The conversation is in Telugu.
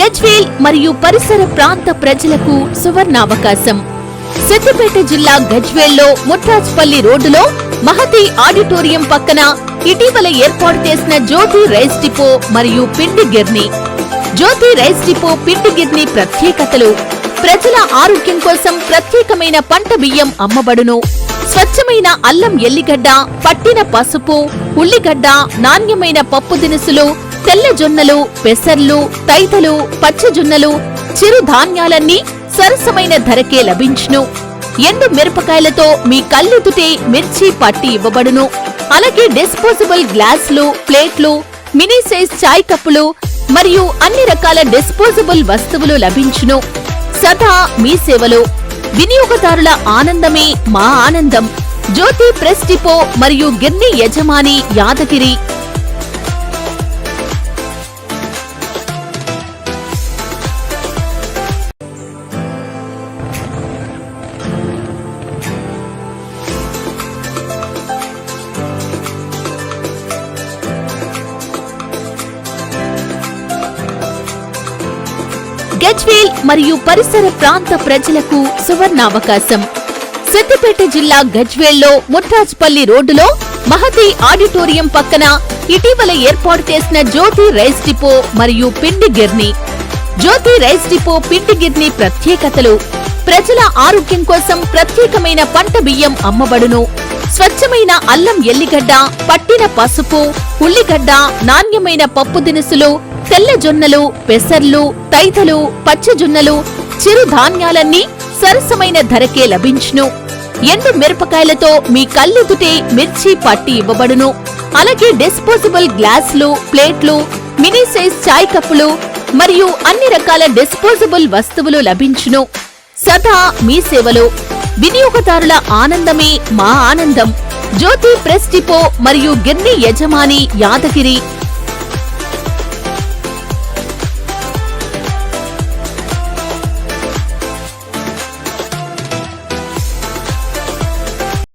గజ్వేల్ మరియు పరిసర ప్రాంత ప్రజలకు సువర్ణావకాశం. సిద్దిపేట జిల్లా గజ్వేల్లో ముట్రాజ్పల్లి రోడ్డులో మహతి ఆడిటోరియం పక్కన ఇటీవల ఏర్పాటు చేసిన జ్యోతి రైస్ డిపో మరియు పిండి గిర్ని. జ్యోతి రైస్ డిపో పిండి గిర్ని ప్రత్యేకతలు. ప్రజల ఆరోగ్యం కోసం ప్రత్యేకమైన పంట బియ్యం అమ్మబడును. స్వచ్ఛమైన అల్లం ఎల్లిగడ్డ పట్టిన పసుపు ఉల్లిగడ్డ నాణ్యమైన పప్పు దినుసులు తెల్ల జొన్నలు పెసర్లు తైతలు పచ్చజొన్నలు చిరుధాన్యాలన్నీ సరసమైన ధరకే లభించును. ఎండు మిరపకాయలతో మీ కళ్ళెదుటే మిర్చి పట్టి ఇవ్వబడును. అలాగే డిస్పోజబుల్ గ్లాసులు ప్లేట్లు మినీ సైజ్ చాయ్ కప్పులు మరియు అన్ని రకాల డిస్పోజబుల్ వస్తువులు లభించును. సదా మీ సేవలో. వినియోగదారుల ఆనందమే మా ఆనందం. జ్యోతి ప్రెస్ డిపో మరియు గిర్ని యజమాని యాదగిరి. గజ్వేల్ మరియు పరిసర ప్రాంత ప్రజలకు సువర్ణావకాశం. సిద్దిపేట జిల్లా గజ్వేల్లో ముట్రాజ్పల్లి రోడ్డులో మహతి ఆడిటోరియం పక్కన ఇటీవల ఏర్పాటు చేసిన జ్యోతి రైస్ డిపో మరియు పిండి గిర్ని. జ్యోతి రైస్ డిపో పిండి గిర్ని ప్రత్యేకతలు. ప్రజల ఆరోగ్యం కోసం ప్రత్యేకమైన పంట బియ్యం అమ్మబడును. స్వచ్ఛమైన అల్లం ఎల్లిగడ్డ పట్టిన పసుపు ఉల్లిగడ్డ నాణ్యమైన పప్పు దినుసులు తెల్ల జొన్నలు పెసర్లు తైతలు పచ్చజొన్నలు చిరుధాన్యాలన్నీ సరసమైన ధరకే లభించును. ఎండు మిరపకాయలతో మీ కళ్ళెదుటే మిర్చి పట్టి ఇవ్వబడును. అలాగే డిస్పోజబుల్ గ్లాసులు ప్లేట్లు మినీ సైజ్ చాయ్ కప్పులు మరియు అన్ని రకాల డిస్పోజబుల్ వస్తువులు లభించును. సదా మీ సేవలో. వినియోగదారుల ఆనందమే మా ఆనందం. జ్యోతి ప్రెస్ డిపో మరియు గిర్ని యజమాని యాదగిరి